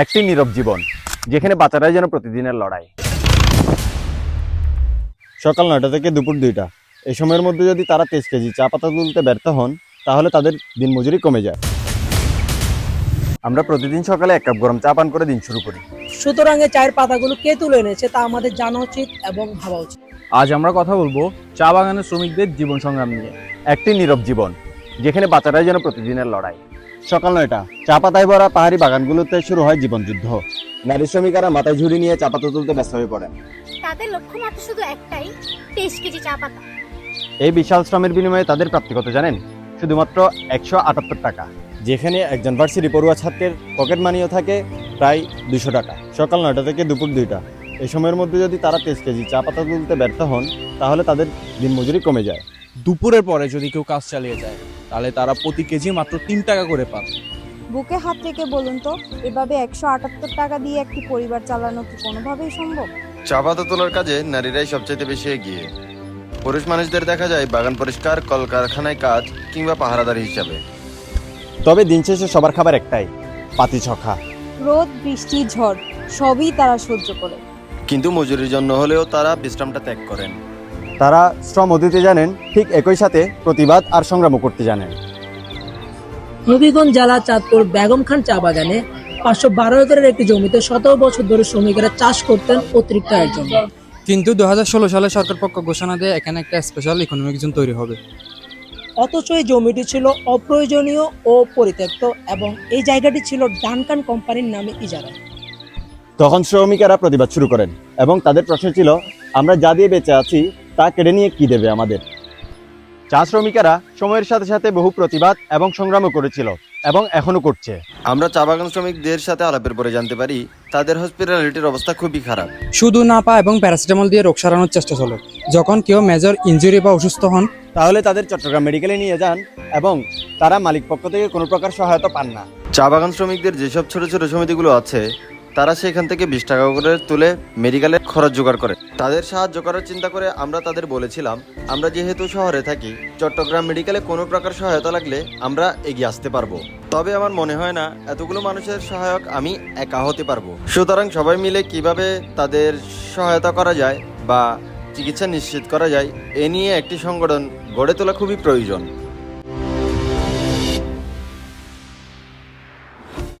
একটি নীরব জীবন যেখানে বাচ্চারাই যেন প্রতিদিনের লড়াই। সকাল নয়টা থেকে দুপুর দুইটা। এই সময়ের মধ্যে যদি তারা তেইশ কেজি চা পাতা তুলতে ব্যর্থ হন তাহলে তাদের দিনমজুরি কমে যায়। আমরা প্রতিদিন সকালে এক কাপ গরম চা পান করে দিন শুরু করি। সুতরাং এই চায়ের পাতাগুলো কে তুলে এনেছে তা আমাদের জানা উচিত এবং ভাবা উচিত। আজ আমরা কথা বলব চা বাগানের শ্রমিকদের জীবন সংগ্রাম নিয়ে। একটি নীরব জীবন যেখানে বাচ্চারাই যেন প্রতিদিনের লড়াই। সকাল নয়টা চা পাতায় ভরা পাহাড়ি বাগানগুলোতে শুরু হয় জীবনযুদ্ধ। নারী শ্রমিকারা মাথায় ঝুড়ি নিয়ে চা পাতা তুলতে ব্যস্ত হয়ে পড়েন। তাদের লক্ষ্যমাত্রা শুধু একটাই তেইশ কেজি চা পাতা এই বিশাল শ্রমের বিনিময়ে তাদের প্রাপ্তি কত জানেন শুধুমাত্র একশো আটাত্তর টাকা। যেখানে একজন ভার্সিটি পড়ুয়া ছাত্রের পকেট মানিও থাকে প্রায় দুশো টাকা। সকাল নয়টা থেকে দুপুর দুইটা। এই সময়ের মধ্যে যদি তারা তেইশ কেজি চা পাতা তুলতে ব্যর্থ হন তাহলে তাদের দিনমজুরি কমে যায়। দুপুরের পরে যদি কেউ কাজ চালিয়ে যায় তাহলে তারা প্রতি কেজি মাত্র তিন টাকা করে পান বুকে হাত রেখে বলুন তো এভাবে একশো আটাত্তর টাকা দিয়ে একটি পরিবার চালানো কি কোনোভাবেই সম্ভব? চা পাতা তোলার কাজে নারীরাই সবচেয়ে বেশি এগিয়ে। পুরুষ মানুষদের দেখা যায় বাগান পরিষ্কার কলকারখানায় কাজ কিংবা পাহারাদার হিসাবে। তবে দিন শেষে সবার খাবার একটাই পাতি ছখা। রোদ বৃষ্টি ঝড় সবই তারা সহ্য করে। কিন্তু মজুরির জন্য হলেও তারা বিশ্রামটা ত্যাগ করেন। তারা শ্রম দিতে জানেন ঠিক একই সাথে প্রতিবাদ আর সংগ্রামও করতে জানেন। হবিগঞ্জ জেলা চাঁদপুর বেগম খান চা বাগানে পাঁচশো বারো একরের একটি জমিতে শত বছর ধরে শ্রমিকেরা চাষ করতেন অতিরিক্ত আয়ের জন্য কিন্তু দুহাজার ষোলো সালে সরকার পক্ষ ঘোষণা দেয় এখানে একটা স্পেশাল ইকোনমিক জোন তৈরি হবে। অথচ এই জমিটি ছিল অপ্রয়োজনীয় ও পরিত্যক্ত এবং এই জায়গাটি ছিল ডানকান কোম্পানির নামে ইজারা। তখন শ্রমিকেরা প্রতিবাদ শুরু করেন এবং তাদের প্রশ্ন ছিল আমরা যা দিয়ে বেঁচে আছি তা কেড়ে নিয়ে কি দেবে আমাদের? চা শ্রমিকেরা সময়ের সাথে সাথে বহু প্রতিবাদ এবং সংগ্রামও করেছিল এবং এখনও করছে। আমরা চা বাগান শ্রমিকদের সাথে আলাপের পরে জানতে পারি তাদের হসপিটালিটির অবস্থা খুবই খারাপ। শুধু নাপা এবং প্যারাসিটামল দিয়ে রোগ সারানোর চেষ্টা চলে। যখন কেউ মেজর ইনজুরি বা অসুস্থ হন তাহলে তাদের চট্টগ্রাম মেডিকেলে নিয়ে যান এবং তারা মালিক পক্ষ থেকে কোনো প্রকার সহায়তা পান না। চা বাগান শ্রমিকদের যেসব ছোট ছোট সমিতিগুলো আছে তারা সেখান থেকে বিশ টাকা করে তুলে মেডিকেলের খরচ জোগাড় করে। তাদের সাহায্য করার চিন্তা করে আমরা তাদের বলেছিলাম, আমরা যেহেতু শহরে থাকি, চট্টগ্রাম মেডিকেলে কোনো প্রকার সহায়তা লাগলে আমরা এগিয়ে আসতে পারব। তবে আমার মনে হয় না, এতগুলো মানুষের সহায়ক আমি একা হতে পারব। সুতরাং সবাই মিলে কীভাবে তাদের সহায়তা করা যায় বা চিকিৎসা নিশ্চিত করা যায়, এ নিয়ে একটি সংগঠন গড়ে তোলা খুবই প্রয়োজন।